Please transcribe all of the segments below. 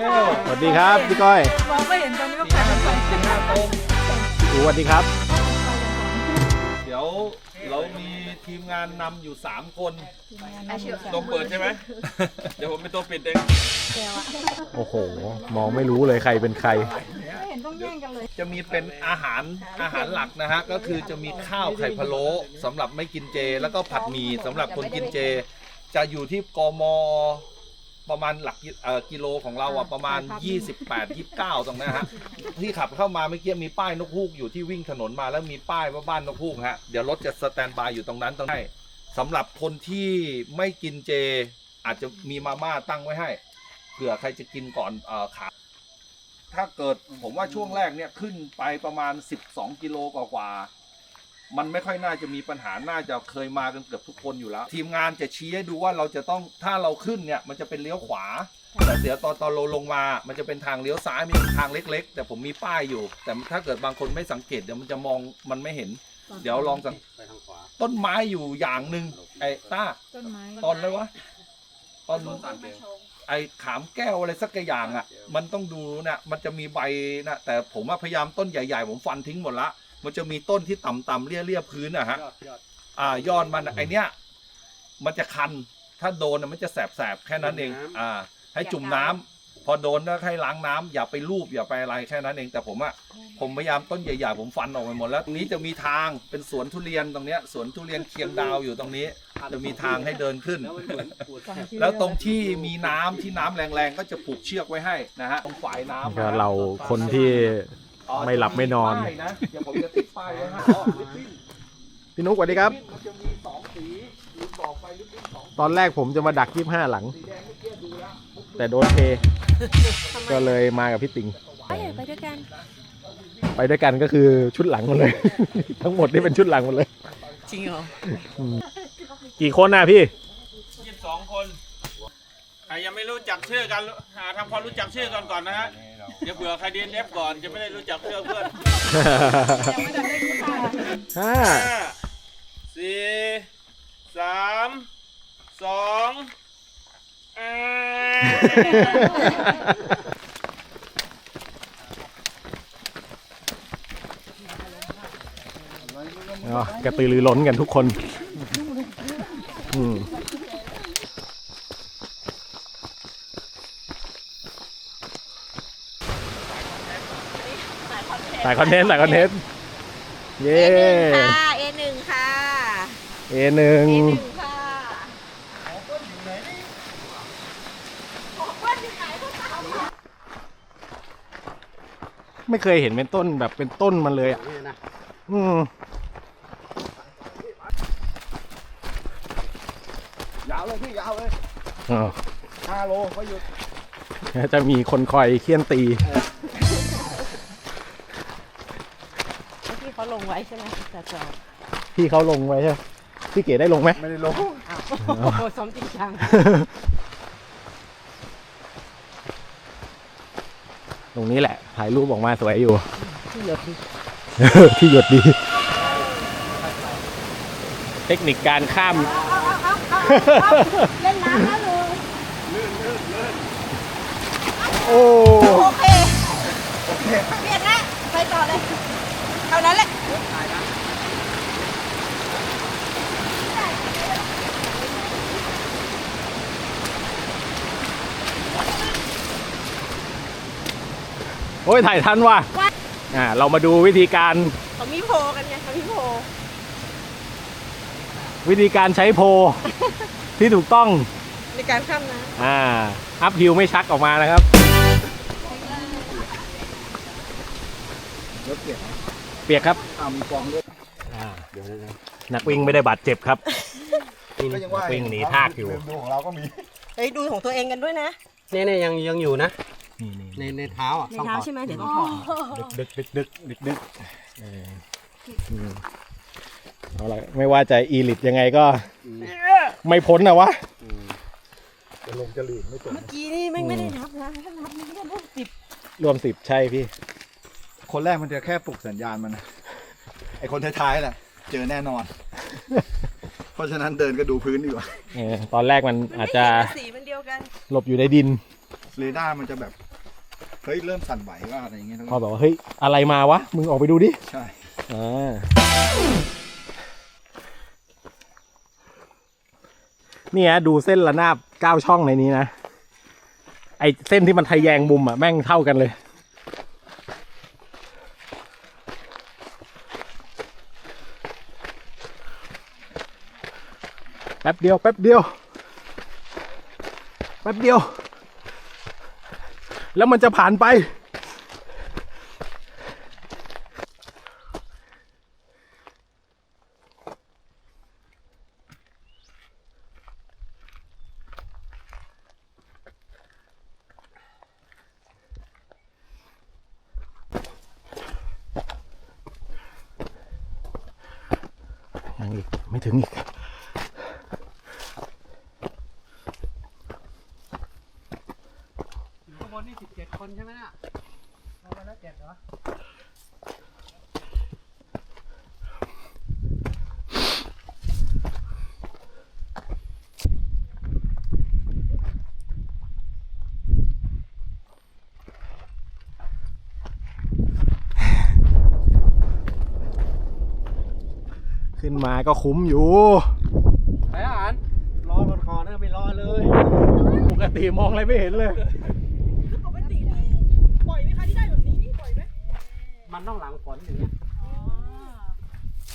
สวัสดีครับพี่ก้อยมองไม่เห็นตอนนี้ว่าใครเป็นใครกินหน้าตรงสวัสดีครับ เดี๋ยวเรามีทีมงานนำอยู่ 3 คนตัวเปิดใช่ไหม เดี๋ยวผมเป็นตัวปิดเอง โอ้โห มองไม่รู้เลยใครเป็นใครไม่เห็นต้องแย่งกันเลยจะมีเป็นอาหารอาหารหลักนะฮะ ก็คือจะมีข้าวไข่พะโล้สำหรับไม่กินเจ แล้วก็ผัดหมี่สำหรับคนกินเจ จะอยู่ที่กม ประมาณหลักกิเอ่อกิโลของเราอะประมาณ 28 29 ตรงนั้นฮะ ที่ขับเข้ามาเมื่อกี้มีป้ายนกฮูกอยู่ที่วิ่งถนนมาแล้วมีป้ายว่าบ้านนกฮูกฮะ เดี๋ยวรถจะสแตนบายอยู่ตรงนั้นตรงนี้สำหรับคนที่ไม่กินเจ อาจจะมีมาม่าตั้งไว้ให้เผื่อใครจะกินก่อนเอ่อขาถ้าเกิดผมว่าช่วงแรกเนี่ยขึ้นไปประมาณ 12 กิโลกว่าๆ มันไม่ค่อยน่าจะมีปัญหา น่าจะเคยมากันเกือบทุกคนอยู่แล้ว ทีมงานจะชี้ให้ดูว่าเราจะต้องถ้าเราขึ้นเนี่ยมันจะเป็นเลี้ยวขวา แต่เดี๋ยวตอนตอนเราลงมา มันจะเป็นทางเลี้ยวซ้ายมีทางเล็ก ๆ แต่ผมมีป้ายอยู่ แต่ถ้าเกิดบางคนไม่สังเกตเดี๋ยวมันจะมองมันไม่เห็น เดี๋ยวลองสังต้นไม้อยู่อย่างหนึ่งไอ้ต้าต้นไม้ตอนเลยวะตอนไอ้ขามแก้วอะไรสักอย่างอะ มันต้องดูนะมันจะมีใบนะแต่ผมว่าพยายามต้นใหญ่ ๆ ผมฟันทิ้งหมดละ มันจะมีต้นที่ต่ำๆเลี่ยๆพื้นอะฮะอ่ายอดมันอะไอเนี้ยมันจะคันถ้าโดนอะมันจะแสบๆแค่นั้นเองอ่า ให้จุ่มน้ำพอโดนก็ให้ล้างน้ำอย่าไปลูบอย่าไปอะไรแค่นั้นเอง แต่ผมอะผมพยายามต้นใหญ่ๆผมฟันออกไปหมดแล้วตรงนี้จะมีทางเป็นสวนทุเรียนตรงเนี้ยสวนทุเรียนเคียงดาวอยู่ตรงนี้ จะมีทางให้เดินขึ้น แล้วตรงที่มีน้ำที่น้ำแรงๆก็จะผูกเชือกไว้ให้นะฮะตรงฝายน้ำก็เราคนที่ ไม่หลับไม่นอน ป้ายนะเดี๋ยวผมจะติดป้ายไว้ให้อ๋อลิปบิ้นพี่นุ๊กสวัสดีครับ มันจะมีสองสีลืมบอกไปลิปบิ้นสองตอนแรกผมจะมาดักยี่ห้าหลัง สีแดงเมื่อกี้ดูแล้วแต่โดนเทก็เลยมากับพี่ติงไปไปด้วยกัน ไปด้วยกันก็คือชุดหลังหมดเลย ทั้งหมดนี่เป็นชุดหลังหมดเลย จริงเหรอ กี่คนน่ะพี่ ยี่สิบสองคน ใครยังไม่รู้จักชื่อกันหาทำความรู้จักชื่อกันก่อนนะฮะ เดี๋ยวเผื่อใครดีเอฟก่อนจะไม่ได้รู้จักเพื่อนเพื่อนห้าห้าสี่สามสองอ่าอ๋อกระตือรือร้นกันทุกคน อืม สายคอนเทนต์สายคอนเทนต์เย้ค่ะ A1 ค่ะเอหนึ่ง A1 ค่ะไม่เคยเห็นเป็นต้นแบบเป็นต้นมันเลยอะอืมยาวเลยพี่ยาวเลยอ๋อห้าโลก็หยุดจะมีคนคอยเคี่ยนตี เขาลงไว้ใช่ไหมแต่จอดพี่เขาลงไว้ใช่ไหมพี่เก๋ได้ลงไหม ไม่ได้ลงโอ้โหซ้อมจริงจังตรงนี้แหละ ถ่ายรูปออกมาสวยอยู่ ที่หยดดิที่หยดดี เทคนิคการข้าม เล่นน้ำนะลุงโอ้โอเคเปลี่ยนนะไปต่อเลย เท่านั้นแหละโอ้ยถ่ายทันว่ะอ่าเรามาดูวิธีการเขามีโพกันไงเขามีโพ วิธีการใช้โพลที่ถูกต้องในการข้ามน้อ่า อัพฮิวไม่ชักออกมานะครับรถเกียร์เปียกครับอ่ามีฟองด้วยอ่านักวิ่งไม่ได้บาดเจ็บครับก็ยังว่าวิ่งหนีทากอยู่ ดูของเราก็มีำเฮ้ยดูของตัวเองกันด้วยนะเนี่ยเนี่ยยังยังอยู่นะ นี่นี่ในในเท้าอะในต้องเท้าถอดใช่ไหมเดี๋ยวต้องถอดดึกดึกดึกดึกดึกดึกเอออืมเอาละไม่ว่าจะอีลิตยังไงก็ ไม่พ้นนะวะ จะลงจะหลีกไม่จบเมื่อกี้นี่ไม่งไม่ได้นับนะถ้านับนี่ก็ต้องสิบรวมสิบใช่พี่ คนแรกมันจะแค่ปลุกสัญญาณมันนะไอคนท้ายๆแหละเจอแน่นอน เพราะฉะนั้นเดินก็ดูพื้นดีกว่าเออตอนแรกมันอาจจะสีมันเดียวกัน หลบอยู่ในดินเรดาร์มันจะแบบเฮ้ยเริ่มสั่นไหวว่าอะไรอย่างเงี้ยพอแบบว่าเฮ้ยอะไรมาวะ มึงออกไปดูดิใช่ อ่าเนี่ยดูเส้นระนาบเก้าช่องในนี้นะ ไอเส้นที่มันทะแยงมุมอะแม่งเท่ากันเลย แป๊บเดียวแป๊บเดียวแป๊บเดียว แล้วมันจะผ่านไป ยังอีก ไม่ถึงอีก ข้างบนนี่สิบเจ็ดคนใช่ไหมน่ะลงไปแล้วเจ็ดเหรอ ขึ้น มาก็คุ้มอยู่ไปอาหารรอก่อนก่อนนะไม่รอเลย ปกติมองอะไรไม่เห็นเลย ปกตินี่ปล่อยไหมคะที่ได้แบบนี้นี่ปล่อยไหมมันต้องหลังฝนอย่างเงี้ย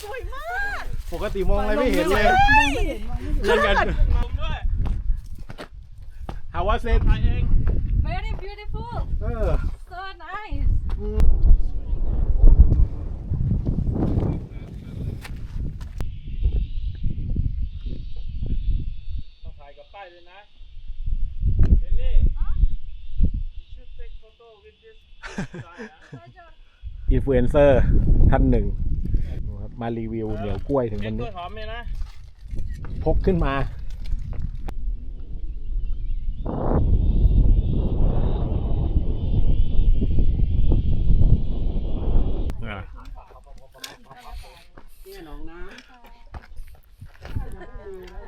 สวยมากปกติมองอะไรไม่เห็นเลยเรื่องกันผมด้วยฮาวาเซนถ่ายเอง Very beautiful. เออ So nice. ต้องถ่ายกับป้ายเลยนะเดลลี่ you should take photo with this sign นะ อินฟลูเอนเซอร์ท่านหนึ่งนะครับมารีวิวเหนียวกล้วยถึงเก็วับนกล้นี้วยหอมเลยนะ พกขึ้นมาเนี่ยหนองน้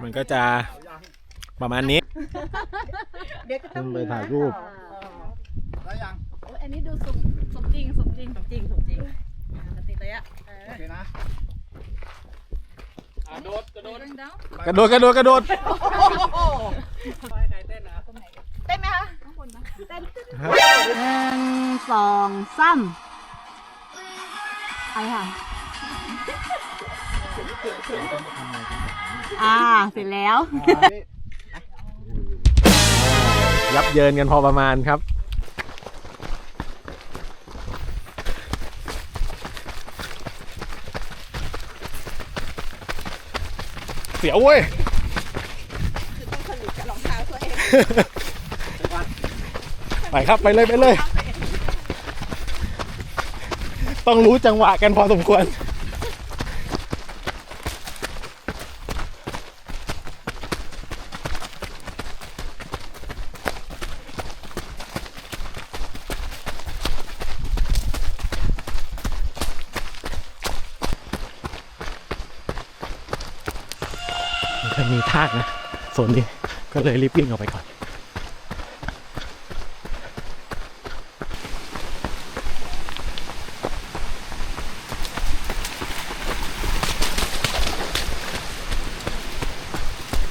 มันก็จะ ประมาณนี้ เดี๋ยวจะต้องขึ้นไปถ่ายรูป ได้ยังโอ้ยอันนี้ดูสมสมจริงสมจริงจริงสมจริงปกติเลยอะเออโอเคนะอะโดดกระโดด Going down กระโดดกระโดดกระโดดำไปใครเต้นนะเต้นไหมคะข้างบนนะเต้นหนึ่งสองสามไปค่ะ อ่า เสร็จแล้ว ยับเยินกันพอประมาณครับ เสียวเว้ยไปครับไปเลยไปเลย ต้องรู้จังหวะกันพอสมควร มันจะมีทากนะโซนนี้ก็เลยรีบวิ่งออกไปก่อน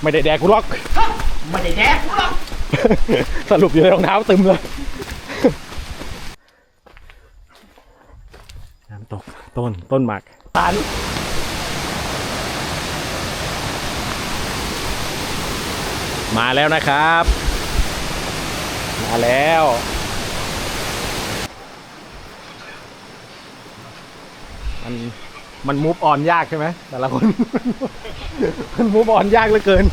ไม่ได้แดกกูหรอก ไม่ได้แดกกูหรอก สรุปอยู่ในรองเท้าตึมเลย น้ำตกต้นต้นหมากตา มาแล้วนะครับ มาแล้ว มันมันมูฟออนยากใช่ไหมแต่ละคน มันมูฟออนยากเหลือเกิน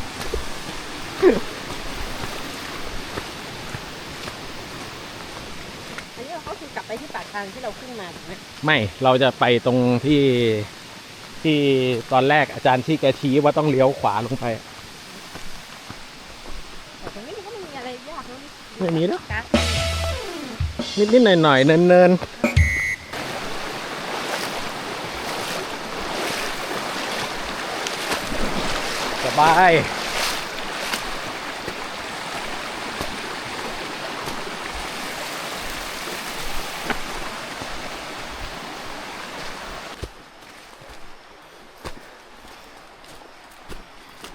อันนี้เราก็คือกลับไปที่ปากทางที่เราขึ้นมาถูกไหมไม่เราจะไปตรงที่ที่ตอนแรกอาจารย์ที่แกชี้ว่าต้องเลี้ยวขวาลงไปแต่ ไม่มีแล้วนิดนิดหน่อยหน่อยเนินเนินสบาย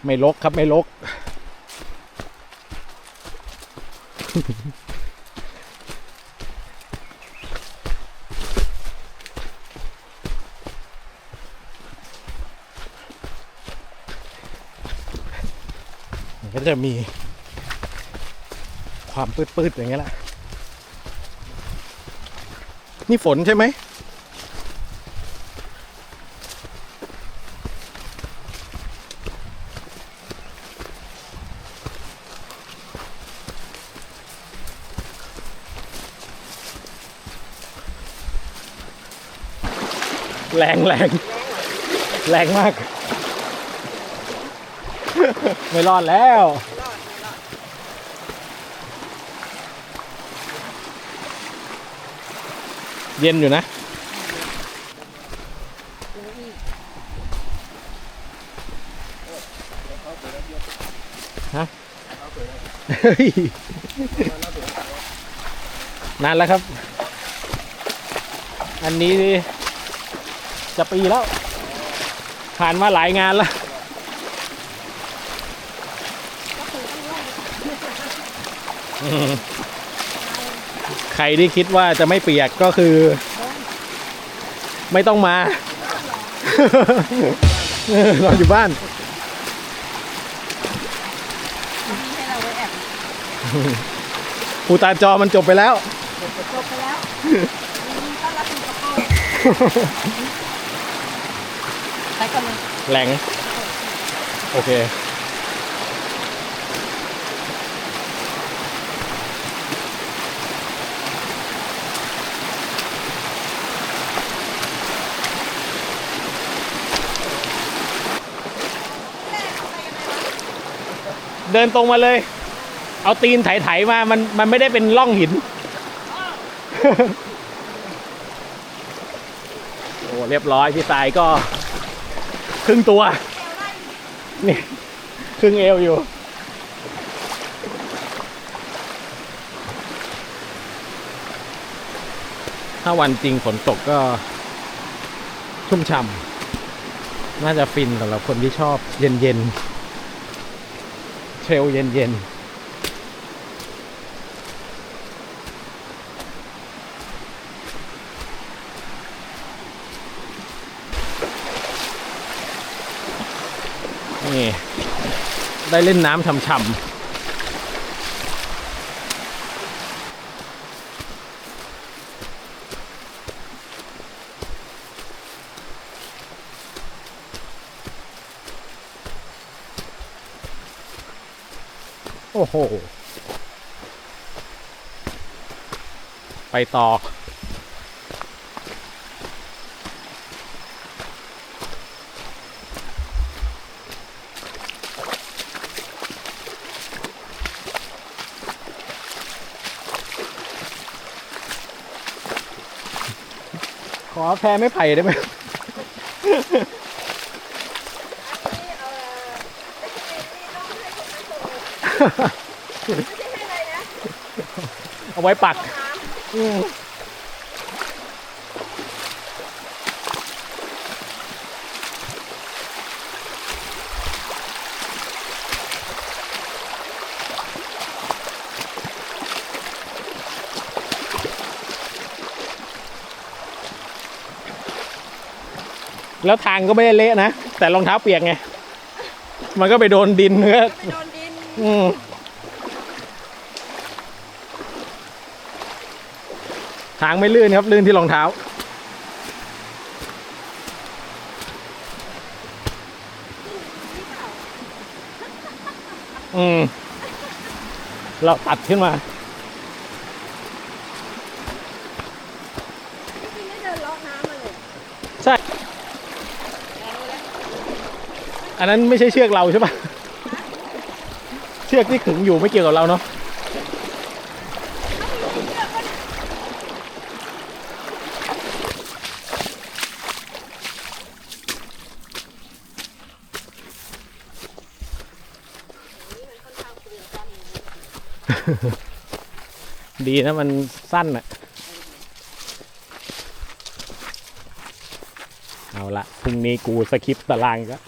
ไม่ลกครับไม่ลก ก็จะมีความปืดๆอย่างเงี้ยแหละ นี่ฝนใช่ไหม แรงแรงแรงมาก ไม่รอดแล้วเย็นอยู่นะ ฮะนานแล้วครับ อันนี้ จะปีแล้ว ผ่านมาหลายงานแล้วอืมใครที่คิดว่าจะไม่เปียกก็คือ ไม่ต้องมาเออนอนอยู่บ้านมีให้เราไว้แอบปูตาจอมันจบไปแล้วจบไปแล้ว มีต้อนรับคุณกระโปรงไปกันเลยแหลง โอเค เดินตรงมาเลย เอาตีนไถๆมา มัน มันไม่ได้เป็นร่องหิน โอ้ เรียบร้อย พี่สายก็ ครึ่งตัว นี่ ครึ่งเอวอยู่ ถ้าวันจริงฝนตกก็ชุ่มฉ่ำน่าจะฟินสำหรับคนที่ชอบเย็นเย็นๆเทรลเย็นเย็นๆนี่ ได้เล่นน้ำช่ำๆโอ้โห ไปต่อ แพ้ไม่ไผ่ได้ไหมเอาไว้ปักอืม แล้วทางก็ไม่ได้เละนะ แต่รองเท้าเปียกไง มันก็ไปโดนดินเนื้อไปโดนดินอืมทางไม่ลื่นครับ ลื่นที่รองเท้า อืม เราตัดขึ้นมา พี่ไม่เดินเลาะน้ำมาเลย ใช่ อันนั้นไม่ใช่เชือกเราใช่ปะเชือกที่ขึงอยู่ไม่เกี่ยวกับเราเนาะดีนะมันสั้นอะเอาละพรุ่งนี้กูสคริปต์ตารางก็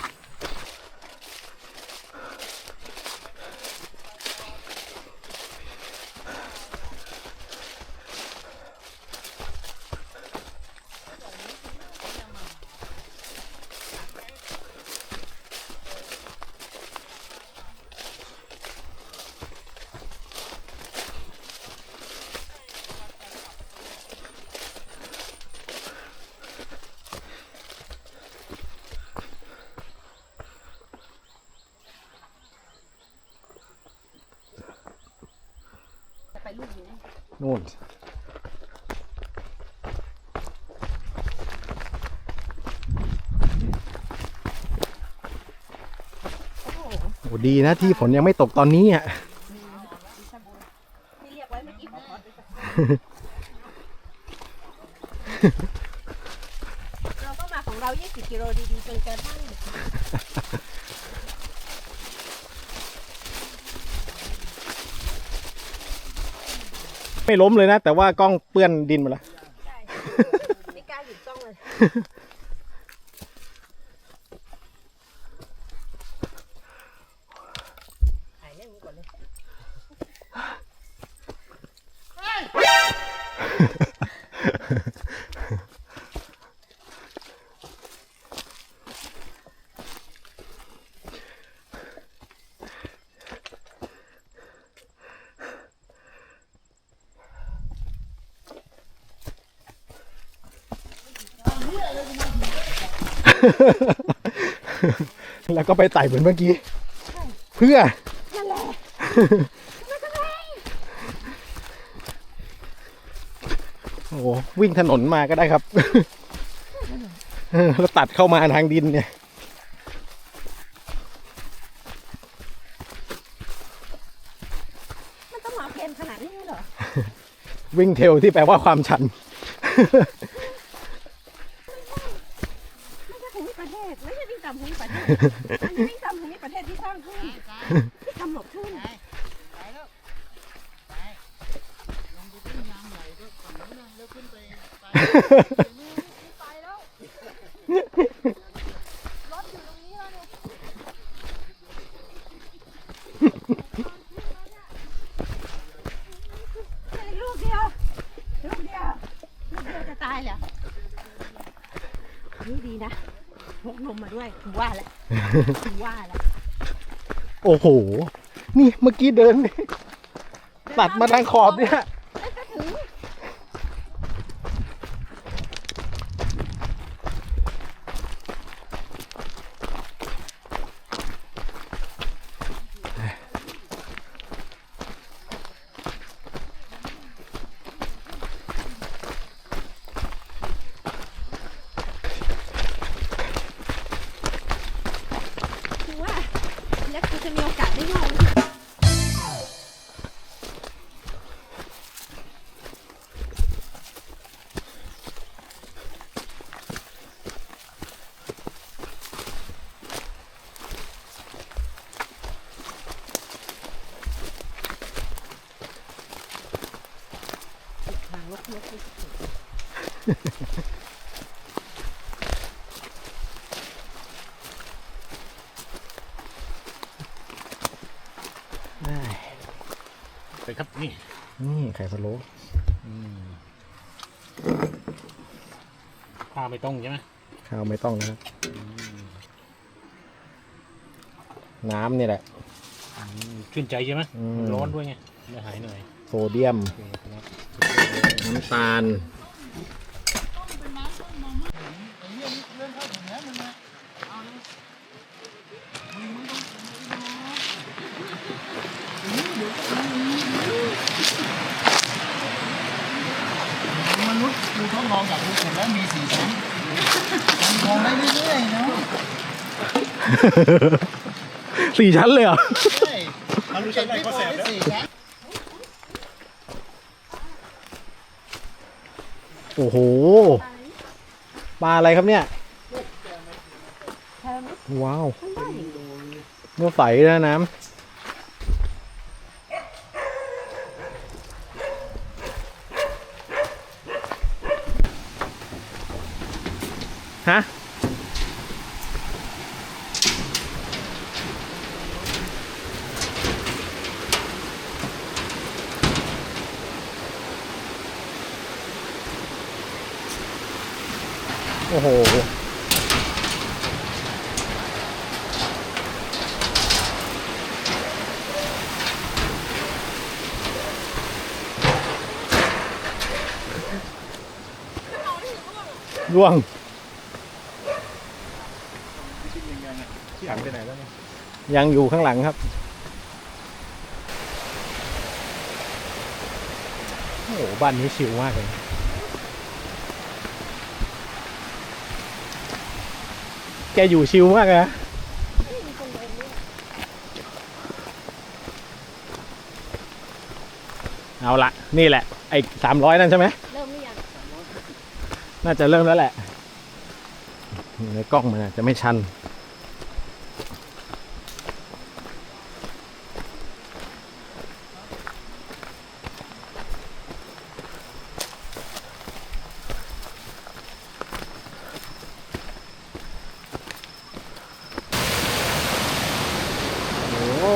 นู่น โอ้ดีนะที่ฝนยังไม่ตกตอนนี้อะที่เรียกไว้เมื่อกี้ขอขอดูสักเราก็มาของเรา 20 กิโลดีๆจนกระทั่งไม่ล้มเลยนะ แต่ว่ากล้องเปื้อนดินหมาแล้วใช่ไม่กล้าหยุดกล้องเลย ถ่ายเรื่องนี้ก่อนเลย แล้วก็ไปไต่เหมือนเมื่อกี้ เพื่อนั่นแหละโอ้โหวิ่งถนนมาก็ได้ครับเออแล้วตัดเข้ามาทางดินเนี่ยมันต้องมาเพนขนาดนี้เหรอ วิ่งเทรลที่แปลว่าความชัน ไม่ใช่ภูมิประเทศ ไม่ใช่วิ่งตามภูมิประเทศมันวิ่งตามภูมิประเทศที่สร้างขึ้นที่กำหนดขึ้นลูกเดียวลูกเดียวลูกเดียวจะตายเหรอนี่ดีนะ พกนมมาด้วยถึงว่าแหละถึงว่าแหละโอ้โห นี่เมื่อกี้เดินตัดมาทางขอบเนี่ย แล้วก็ถึง คือว่าแล้วกูจะมีโอกาสได้ลอง ได้ไปครับนี่นี่ไข่พะโล้ข้าวไม่ต้องใช่ไหมข้าวไม่ต้องนะครับน้ำนี่แหละชื่นใจใช่ไหมอืมร้อนด้วยไงเดี๋ยวหายหน่อย โซเดียมโอเคครับน้ำตาล มนุษย์ดูทดลองกับภูเขาแล้วมีสีชั้นมองได้เรื่อยๆเนาะสี่ชั้นเลยเหรอ ใช่ทำรู้ชั้นไหนก็แสบแล้วสี่ชั้นโอ้โห ปลาอะไรครับเนี่ย ว้าวเนื้อใสนะน้ำ ฮะโอ้โหร่วง ยังอยู่ข้างหลังครับโอ้อ้บ้านนี้ชิลมากเลยแกอยู่ชิลมากเลยนะเอาละนี่แหละ ไอ้สามร้อยนั่นใช่ไหมเริ่มหรือยังน่าจะเริ่มแล้วแหละในกล้องมันอาจจะไม่ชัน โอ้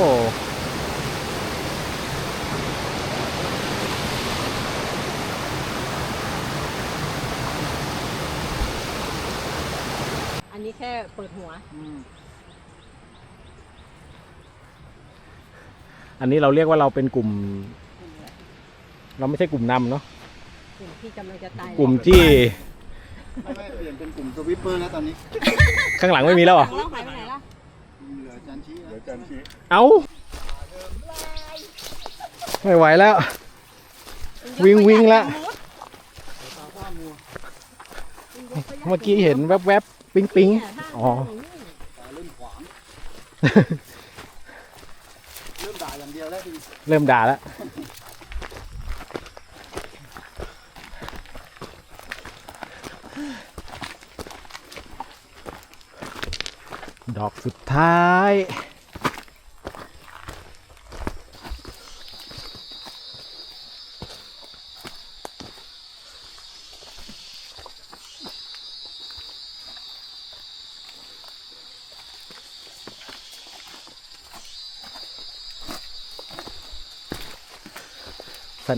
อันนี้แค่ เปิดหัว อันนี้เราเรียกว่าเราเป็นกลุ่ม เราไม่ใช่กลุ่มนำเนาะกลุ่มที่กำลังจะตายกลุ่มที่ไม่ไม่เปลี่ยนเป็นกลุ่มสวิปเปอร์แล้วตอนนี้ข้างหลังไม่มีแล้วเหรอแล้วหายไปไหนล่ะเหลือจานชี้เหลือจานชี้เอาไม่ไหวแล้ว วิ่งวิ่งละเมื่อกี้เห็นแวบๆ ปิ๊งปิ๊งๆอ๋อเริ่มขวางเริ่มด่าอย่างเดียวแล้วทีเริ่มด่าแล้วดอกสุดท้าย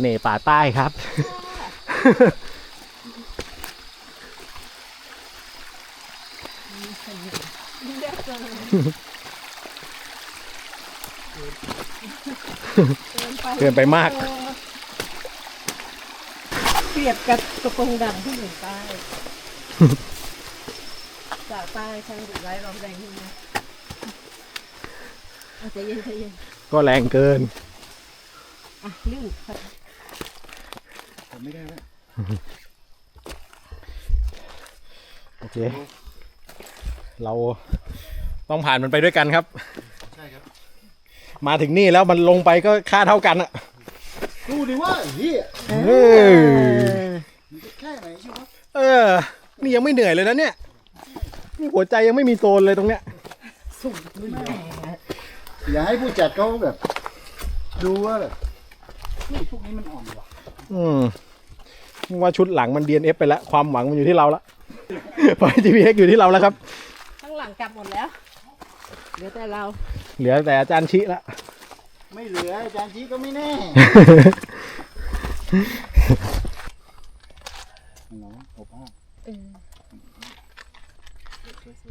น่ห์ป่าใต้ครับ เกินไปมาก เปรียบกับกระโปรงดำที่อยู่ใต้ จากใต้ช่างดุร้ายร้องแรงขึ้นนะเอาใจเย็นใจเย็นก็แรงเกิน อะลื่น ผมไม่ได้แล้วโอเค เราต้องผ่านมันไปด้วยกันครับ ใช่ครับ มาถึงนี่แล้วมันลงไปก็ค่าเท่ากันอะดูดิว่าเฮียเออมันจะแค่ไหนชิวะเออ นี่ยังไม่เหนื่อยเลยนะเนี่ย นี่หัวใจยังไม่มีโซนเลยตรงเนี้ยอย่าให้ผู้จัดเขาแบบ ดูว่าแบบนี่พวกนี้มันอ่อนว่ะอืม ว่าชุดหลังมัน DNF ไปแล้ว ความหวังมันอยู่ที่เราละเพราะ GPX อยู่ที่เราแล้วครับ ข้างหลังกลับหมดแล้ว เหลือแต่เรา เหลือแต่อาจารย์ชิละ ไม่เหลืออาจารย์ชี้ก็ไม่แน่น้องอบอ้าว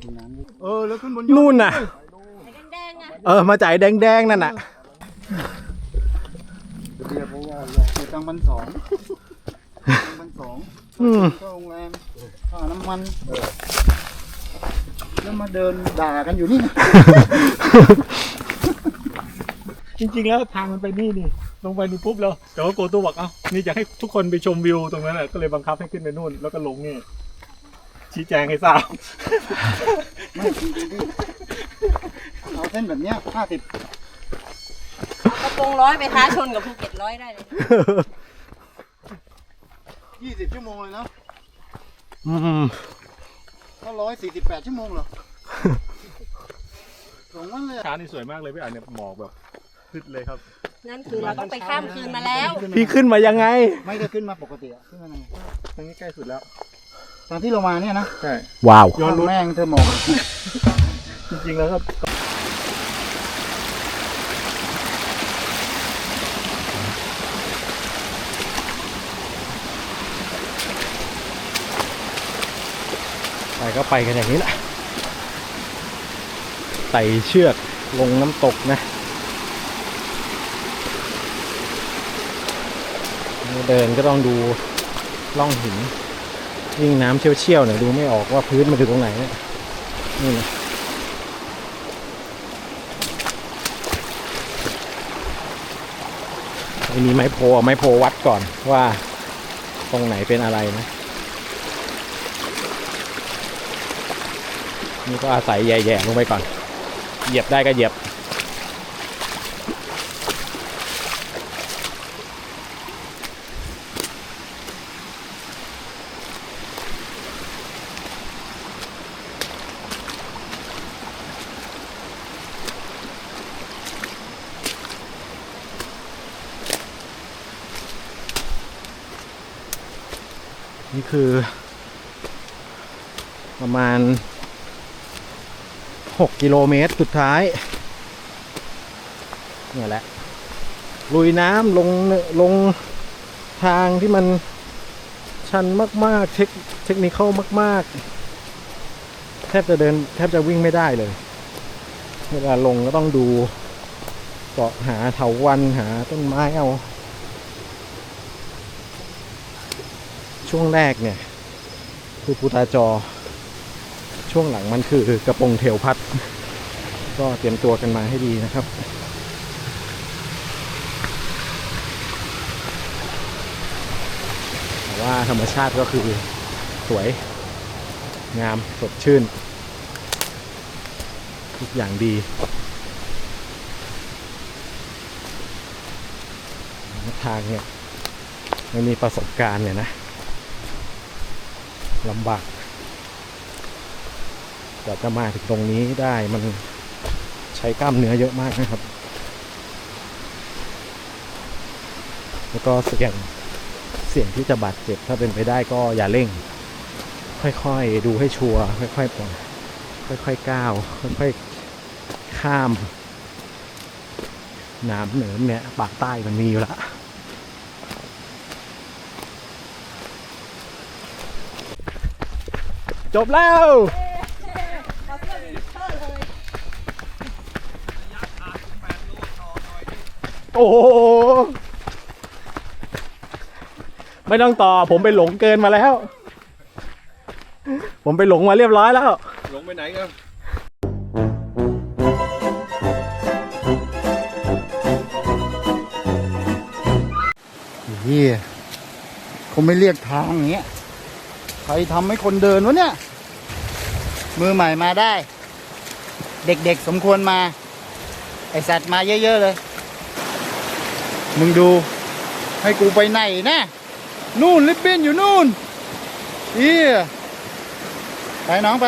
ดูน้ำดิเออแล้วขึ้นบนยอดนู่นน่ะไอ้แดงๆอะเออ มาจ่ายแดงๆ นั่นน่ะ เรียกเพราะว่าอยากเก็บตังค์พันสองตังค์ พันสองอืมเข้าโรงแรมค่าน้ำมันแล้วมาเดินด่ากันอยู่นี่จริงๆแล้วทางมันไปนี่นี่ลงไปนี่ปุ๊บแล้วแต่ว่าโกตูบอกเอ้านี่จะให้ทุกคนไปชมวิวตรงนั้นแหละก็เลยบังคับให้ขึ้นไปนู่นแล้วก็ลงนี่ชี้แจงให้ทราบ ไม่จริงๆดิเอาเส้นแบบเนี้ยห้าสิบเอากระโปรงร้อยไปท้าชนกับภูเก็ตร้อยได้เลยนะ ยี่สิบชั่วโมงเลยเนาะอืมก็ร้อยสี่สิบแปดชั่วโมงเหรอสองวันเลยอะช้านี่สวยมากเลยพี่อ่านเนี่ยหมอกแบบขึ้นเลยครับ นั่นคือเราต้องไปข้ามคืนมาแล้ว พี่ขึ้นมายังไง ไม่ได้ขึ้นมาปกติอะขึ้นมาไงตรงนี้ใกล้สุดแล้ว ตอนที่เรามาเนี่ยนะ ใช่ ว้าว ย้อนแม่งเธอหมอกจริงๆแล้วก็ ก็ไปกันอย่างนี้แหละไต่เชือกลงน้ำตกนะเดินก็ต้องดูล่องหินยิ่งน้ำเชี่ยวๆเนี่ยดูไม่ออกว่าพื้นมันอยู่ตรงไหนเนี่ยนี่นะไม่มีไม้โพไม้โพวัดก่อนว่าตรงไหนเป็นอะไรนะ นี่ก็อาศัยแย่ๆลงไปก่อน เหยียบได้ก็เหยียบ นี่คือประมาณ 6 กิโลเมตรสุดท้าย เนี่ยแหละ ลุยน้ำลงลงทางที่มันชันมาก ๆ เทคเทคนิคมาก ๆ แทบจะเดินแทบจะวิ่งไม่ได้เลย เวลาลงก็ต้องดูเกาะหาเถาวันหาต้นไม้เอา ช่วงแรกเนี่ย คือปูตาจอ ช่วงหลังมันคือกระโปรงเทวพัด ก็เตรียมตัวกันมาให้ดีนะครับแต่ว่าธรรมชาติก็คือสวย งามสดชื่น ทุกอย่างดีทางเนี่ยไม่มีประสบการณ์เนี่ยนะลำบาก กว่าจะมาถึงตรงนี้ได้มันใช้กล้ามเนื้อเยอะมากนะครับ แล้วก็เสี่ยงเสี่ยงที่จะบาดเจ็บ ถ้าเป็นไปได้ก็อย่าเร่ง ค่อยๆ ดูให้ชัวร์ค่อยๆปล่อยค่อยๆก้าวค่อยๆข้ามน้ำเหนิมเนี่ยปากใต้มันมีอยู่ละจบแล้ว เขาเสื้อวินเทอร์เลย โอ้โหไม่ต้องต่อ ผมไปหลงเกินมาแล้ว ผมไปหลงมาเรียบร้อยแล้วลงไปไหนกันเฮียเขาไม่เรียกทางอย่างเงี้ย ใครทำให้คนเดินวะเนี่ย มือใหม่มาได้ เด็กๆสมควรมา ไอสัตว์มาเยอะ ๆ เลย มึงดู ให้กูไปไหนนะนู่นลิบบินอยู่นู่นเฮียไปน้องไป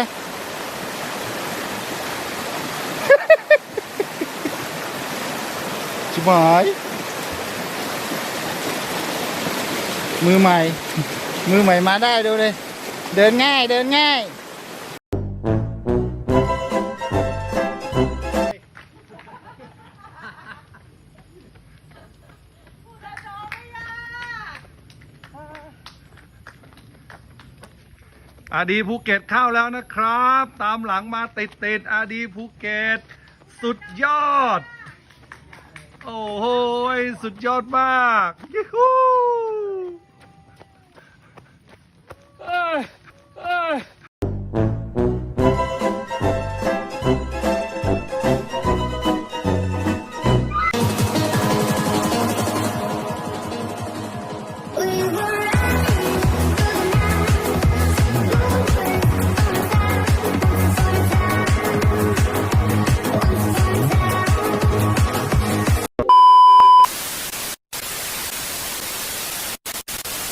ชิบหาย มือใหม่ มือใหม่มาได้ดูเลย เดินง่ายเดินง่าย อาดีภูเก็ตเข้าแล้วนะครับ ตามหลังมาติดติดอาดีภูเก็ต สุดยอด โอ้โห สุดยอดมากยูฮู